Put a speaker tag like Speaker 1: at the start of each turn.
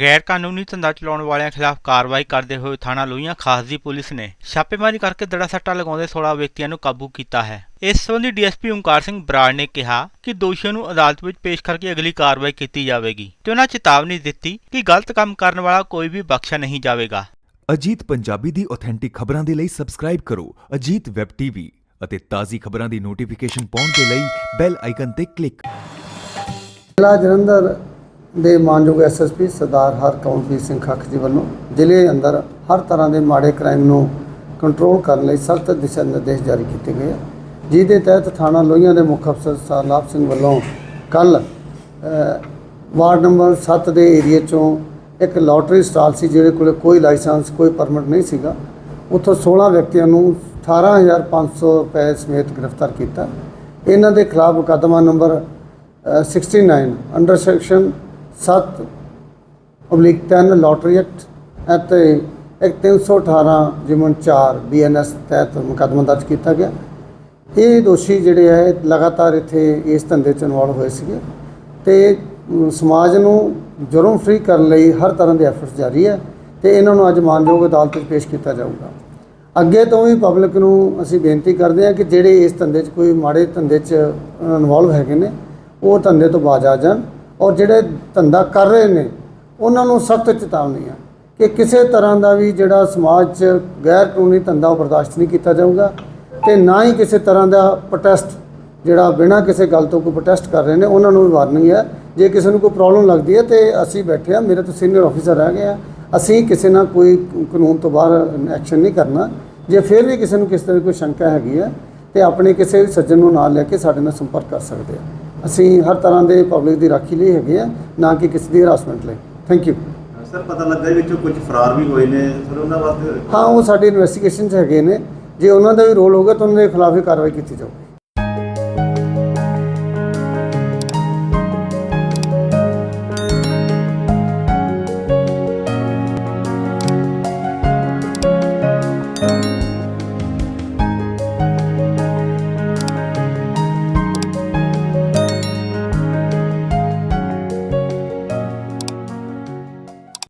Speaker 1: ਗੈਰ ਕਾਨੂੰਨੀ ਧੰਦਾ ਚਲਾਉਣ ਵਾਲਿਆਂ ਖਿਲਾਫ ਕਾਰਵਾਈ ਕਰਦੇ ਹੋਏ ਥਾਣਾ ਲੋਹੀਆਂ ਖਾਸ ਦੀ ਪੁਲਿਸ ਨੇ ਛਾਪੇਮਾਰੀ ਕਰਕੇ ਦੜਾ ਸੱਟਾ ਲਗਾਉਂਦੇ 16 ਵਿਅਕਤੀਆਂ ਨੂੰ ਕਾਬੂ ਕੀਤਾ ਹੈ। ਇਸ ਸੰਬੰਧੀ ਡੀਐਸਪੀ ਓਂਕਾਰ ਸਿੰਘ ਬਰਾੜ ਨੇ ਕਿਹਾ ਕਿ ਦੋਸ਼ੀਆਂ ਨੂੰ ਅਦਾਲਤ ਵਿੱਚ ਪੇਸ਼ ਕਰਕੇ ਅਗਲੀ ਕਾਰਵਾਈ ਕੀਤੀ ਜਾਵੇਗੀ ਤੇ ਉਹਨਾਂ ਚੇਤਾਵਨੀ ਦਿੱਤੀ ਕਿ ਗਲਤ ਕੰਮ ਕਰਨ ਵਾਲਾ ਕੋਈ ਵੀ ਬਖਸ਼ਿਆ ਨਹੀਂ ਜਾਵੇਗਾ।
Speaker 2: ਅਜੀਤ ਪੰਜਾਬੀ ਦੀ ਆਥੈਂਟਿਕ ਖਬਰਾਂ ਦੇ ਲਈ ਸਬਸਕ੍ਰਾਈਬ ਕਰੋ ਅਜੀਤ ਵੈਬ ਟੀਵੀ ਅਤੇ ਤਾਜ਼ੀ ਖਬਰਾਂ ਦੀ ਨੋਟੀਫਿਕੇਸ਼ਨ ਪਾਉਣ ਦੇ ਲਈ ਬੈਲ ਆਈਕਨ ਤੇ ਕਲਿੱਕ
Speaker 3: ਜ਼ਿਲ੍ਹਾ ਜਲੰਧਰ ਦੇ ਮਾਨਯੋਗ ਐਸਐਸਪੀ ਸਰਦਾਰ ਹਰਕੌਂਪ੍ਰੀਤ ਸਿੰਘ ਖੱਖ ਜੀ ਵੱਲੋਂ ਜ਼ਿਲ੍ਹੇ ਅੰਦਰ ਹਰ ਤਰ੍ਹਾਂ ਦੇ ਮਾੜੇ ਕ੍ਰਾਈਮ ਨੂੰ ਕੰਟਰੋਲ ਕਰਨ ਲਈ ਸਖਤ ਦਿਸ਼ਾ ਨਿਰਦੇਸ਼ ਜਾਰੀ ਕੀਤੇ ਗਏ ਜਿਹਦੇ ਤਹਿਤ ਥਾਣਾ ਲੋਹੀਆਂ ਦੇ ਮੁੱਖ ਅਫਸਰ ਸਰਲਾਭ ਸਿੰਘ ਵੱਲੋਂ ਕੱਲ ਵਾਰਡ ਨੰਬਰ 7 ਦੇ ਏਰੀਏ ਚੋਂ ਇੱਕ ਲੋਟਰੀ ਸਟਾਲ ਸੀ ਜਿਹਦੇ ਕੋਲੇ ਕੋਈ ਲਾਇਸੈਂਸ ਕੋਈ ਪਰਮਿਟ ਨਹੀਂ ਸੀਗਾ। ਉੱਥੋਂ 16 ਵਿਅਕਤੀਆਂ ਨੂੰ 18500 ਰੁਪਏ ਸਮੇਤ ਗ੍ਰਿਫਤਾਰ ਕੀਤਾ। ਇਹਨਾਂ ਦੇ ਖਿਲਾਫ ਮੁਕੱਦਮਾ ਨੰਬਰ ਅ, 69 under section 7 oblique 10 lottery act ਅਤੇ ਇੱਕ 318 ਜਿਮਨ 4 ਬੀਐਨਐਸ ਤਹਿਤ ਮੁਕੱਦਮਾ ਦਰਜ ਕੀਤਾ ਗਿਆ। ਇਹ ਦੋਸ਼ੀ ਜਿਹੜੇ ਹੈ ਲਗਾਤਾਰ ਇੱਥੇ ਇਸ ਧੰਦੇ 'ਚ ਇਨਵੋਲਵ ਹੋਏ ਸੀਗੇ ਤੇ ਸਮਾਜ ਨੂੰ ਜੁਰਮ ਫ੍ਰੀ ਕਰਨ ਲਈ ਹਰ ਤਰ੍ਹਾਂ ਦੇ ਐਫਰਟਸ ਜਾਰੀ ਹੈ ਤੇ ਇਹਨਾਂ ਨੂੰ ਅੱਜ ਮਾਨਯੋਗ ਅਦਾਲਤ 'ਚ ਪੇਸ਼ ਕੀਤਾ ਜਾਊਗਾ। ਅੱਗੇ ਤੋਂ ਵੀ ਪਬਲਿਕ ਨੂੰ ਅਸੀਂ ਬੇਨਤੀ ਕਰਦੇ ਹਾਂ ਕਿ ਜਿਹੜੇ ਇਸ ਧੰਦੇ 'ਚ ਕੋਈ ਮਾੜੇ ਧੰਦੇ 'ਚ ਇਨਵੋਲਵ ਹੈਗੇ ਨੇ, ਉਹ ਧੰਦੇ ਤੋਂ ਬਾਜ ਆ ਜਾਣ। ਔਰ ਜਿਹੜੇ ਧੰਦਾ ਕਰ ਰਹੇ ਨੇ, ਉਹਨਾਂ ਨੂੰ ਸਖਤ ਚੇਤਾਵਨੀ ਆ ਕਿ ਕਿਸੇ ਤਰ੍ਹਾਂ ਦਾ ਵੀ ਜਿਹੜਾ ਸਮਾਜ 'ਚ ਗੈਰ ਕਾਨੂੰਨੀ ਧੰਦਾ ਉਹ ਬਰਦਾਸ਼ਤ ਨਹੀਂ ਕੀਤਾ ਜਾਊਗਾ ਤੇ ਨਾ ਹੀ ਕਿਸੇ ਤਰ੍ਹਾਂ ਦਾ ਪ੍ਰੋਟੈਸਟ ਜਿਹੜਾ ਬਿਨਾਂ ਕਿਸੇ ਗੱਲ ਤੋਂ ਕੋਈ ਪ੍ਰੋਟੈਸਟ ਕਰ ਰਹੇ ਨੇ, ਉਹਨਾਂ ਨੂੰ ਵੀ ਵਾਰਨਿੰਗ ਹੈ ਜੇ ਕਿਸੇ ਨੂੰ ਕੋਈ ਪ੍ਰੋਬਲਮ ਲੱਗਦੀ ਹੈ ਤੇ ਅਸੀਂ ਬੈਠੇ ਆ ਮੇਰੇ ਤੋਂ ਸੀਨੀਅਰ ਆਫੀਸਰ ਰਹਿ ਗਏ ਆ। ਅਸੀਂ ਕਿਸੇ ਨਾਲ ਕੋਈ ਕਾਨੂੰਨ ਤੋਂ ਬਾਹਰ ਐਕਸ਼ਨ ਨਹੀਂ ਕਰਨਾ। ਜੇ ਫਿਰ ਵੀ ਕਿਸੇ ਨੂੰ ਕਿਸੇ ਤਰ੍ਹਾਂ ਦੀ ਕੋਈ ਸ਼ੰਕਾ ਹੈਗੀ ਹੈ ਤੇ ਆਪਣੇ ਕਿਸੇ ਵੀ ਸੱਜਣ ਨੂੰ ਨਾਲ ਲੈ ਕੇ ਸਾਡੇ ਨਾਲ ਸੰਪਰਕ ਕਰ ਸਕਦੇ ਆ। ਅਸੀਂ ਹਰ ਤਰ੍ਹਾਂ ਦੇ ਪਬਲਿਕ ਦੀ ਰਾਖੀ ਲਈ ਹੈਗੇ ਆ ਨਾ ਕਿ ਕਿਸੇ ਦੀ ਹਰਾਸਮੈਂਟ ਲਈ। ਥੈਂਕ ਯੂ
Speaker 4: ਸਰ ਪਤਾ ਲੱਗਾ ਵਿੱਚੋਂ ਕੁਝ ਫਰਾਰ ਵੀ ਹੋਏ ਨੇ। ਸਰ ਉਹਨਾਂ ਵਾਸਤੇ
Speaker 3: ਹਾਂ ਉਹ ਸਾਡੀ ਇਨਵੈਸਟੀਗੇਸ਼ਨ 'ਚ ਹੈਗੇ ਨੇ। ਜੇ ਉਹਨਾਂ ਦਾ ਵੀ ਰੋਲ ਹੋਗਾ ਤਾਂ ਉਹਨਾਂ ਦੇ ਖਿਲਾਫ ਵੀ ਕਾਰਵਾਈ ਕੀਤੀ ਜਾਊਗੀ।